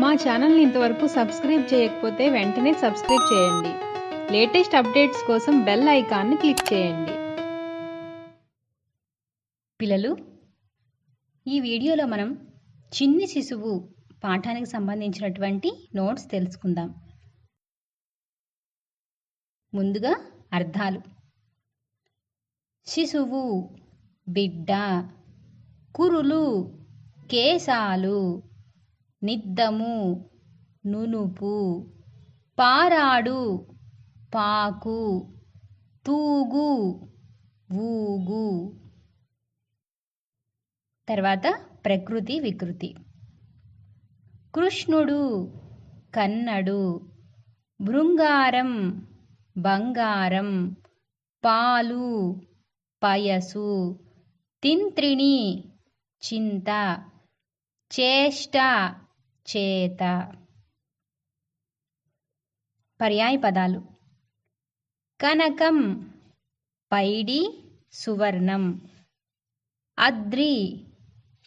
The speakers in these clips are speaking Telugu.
మా ఛానల్ని ఇంతవరకు సబ్స్క్రైబ్ చేయకపోతే వెంటనే సబ్స్క్రైబ్ చేయండి. లేటెస్ట్ అప్డేట్స్ కోసం బెల్ ఐకాన్ని క్లిక్ చేయండి. పిల్లలు ఈ వీడియోలో మనం చిన్ని శిశువు పాఠానికి సంబంధించినటువంటి నోట్స్ తెలుసుకుందాం. ముందుగా అర్థాలు. శిశువు బిడ్డ కురులు కేశాలు నిద్దము. నునుపు. పారాడు. పాకు. తూగు. ఊగు. తర్వాత ప్రకృతి వికృతి. కృష్ణుడు. కన్నడు. భృంగారం. బంగారం. పాలు. పయసు. తింత్రిణి. చింత. చేష్ట. చేత. పర్యాయ పదాలు. కనకం పైడి సువర్ణం. అద్రి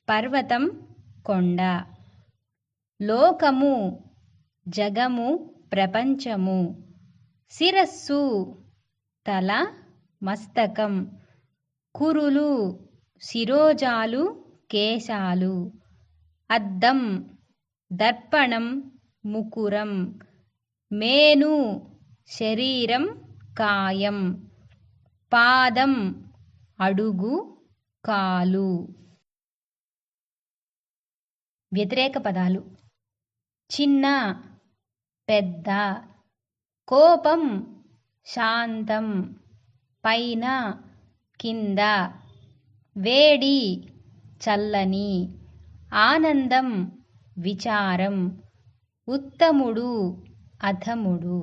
పర్వతం కొండ. లోకము జగము ప్రపంచము. శిరస్సు తల మస్తకం. కురులు శిరోజాలు కేశాలు. అద్దం దర్పణం ముకురం. మేను శరీరం కాయం. పాదం అడుగు కాలు. వ్యతిరేక పదాలు. చిన్న పెద్ద. కోపం శాంతం. పైన కింద. వేడి చల్లని. ఆనందం విచారం. ఉత్తముడు అధముడు.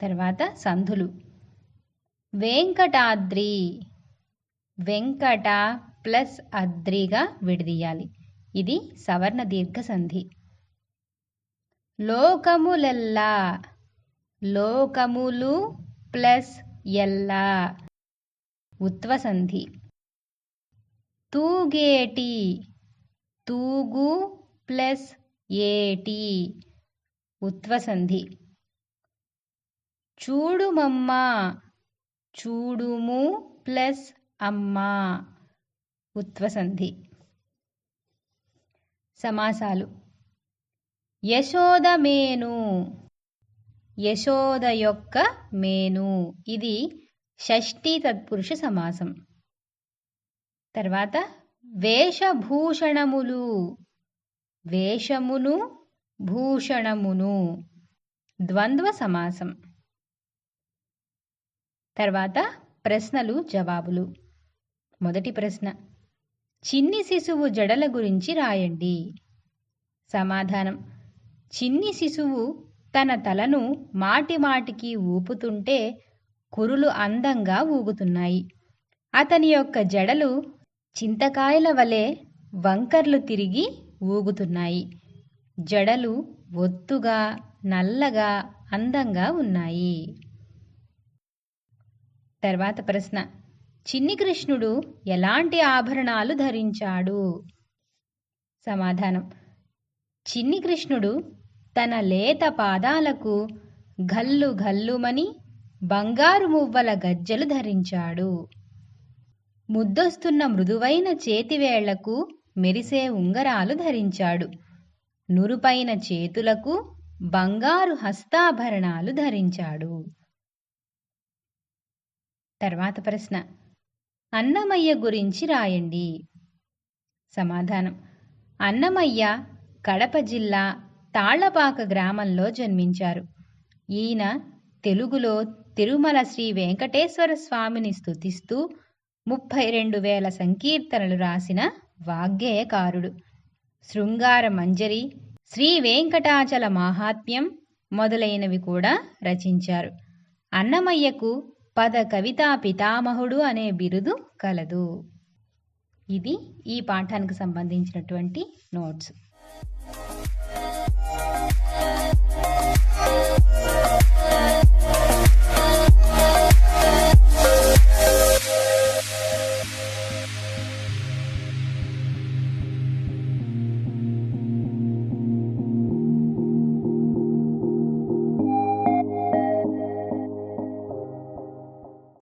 తర్వాత సంధులు. వెంకటాద్రి. వెంకట ప్లస్ అద్రిగా విడదీయాలి. ఇది సవర్ణ దీర్ఘ సంధి. లోకములెల్లా. లోకములు ప్లస్ ఎల్లా. ఉత్వసంధి తూగేటి. తూగు ప్లస్ ఏటి? ఉత్వసంధి చూడుమమ్మా చూడుమమ్మ చూడుము ప్లస్ అమ్మా. ఉత్వసంధి సమాసాలు. యశోద మేను యశోద యొక్క మేను. ఇది షష్ఠీ తత్పురుష సమాసం. తర్వాత వేషభూషణములు. వేషమును భూషణమును. ద్వంద్వ సమాసం. తర్వాత ప్రశ్నలు జవాబులు. మొదటి ప్రశ్న. చిన్ని శిశువు జడల గురించి రాయండి. సమాధానం. చిన్ని శిశువు తన తలను మాటిమాటికి ఊపుతుంటే కురులు అందంగా ఊగుతున్నాయి. అతని యొక్క జడలు చింతకాయల వలె వంకర్లు తిరిగి ఊగుతున్నాయి. జడలు ఒత్తుగా నల్లగా అందంగా ఉన్నాయి. తర్వాత ప్రశ్న. చిన్ని కృష్ణుడు ఎలాంటి ఆభరణాలు ధరించాడు? సమాధానం. చిన్ని కృష్ణుడు తన లేత పాదాలకు గల్లు గల్లుమని బంగారు మువ్వల గజ్జలు ధరించాడు. ముద్దొస్తున్న మృదువైన చేతివేళ్ళకు మెరిసే ఉంగరాలు ధరించాడు. నురుపైన చేతులకు బంగారు హస్తాభరణాలు ధరించాడు. తర్వాత ప్రశ్న. అన్నమయ్య గురించి రాయండి. సమాధానం. అన్నమయ్య కడప జిల్లా తాళ్ళపాక గ్రామంలో జన్మించారు. ఈయన తెలుగులో తిరుమల శ్రీ వెంకటేశ్వర స్వామిని స్థుతిస్తూ ముప్పై రెండు వేల సంకీర్తనలు రాసిన వాగ్గేయకారుడు. శృంగార మంజరి శ్రీ వెంకటాచల మాహాత్మ్యం మొదలైనవి కూడా రచించారు. అన్నమయ్యకు పద కవితా పితామహుడు అనే బిరుదు కలదు. ఇది ఈ పాఠానికి సంబంధించినటువంటి నోట్స్.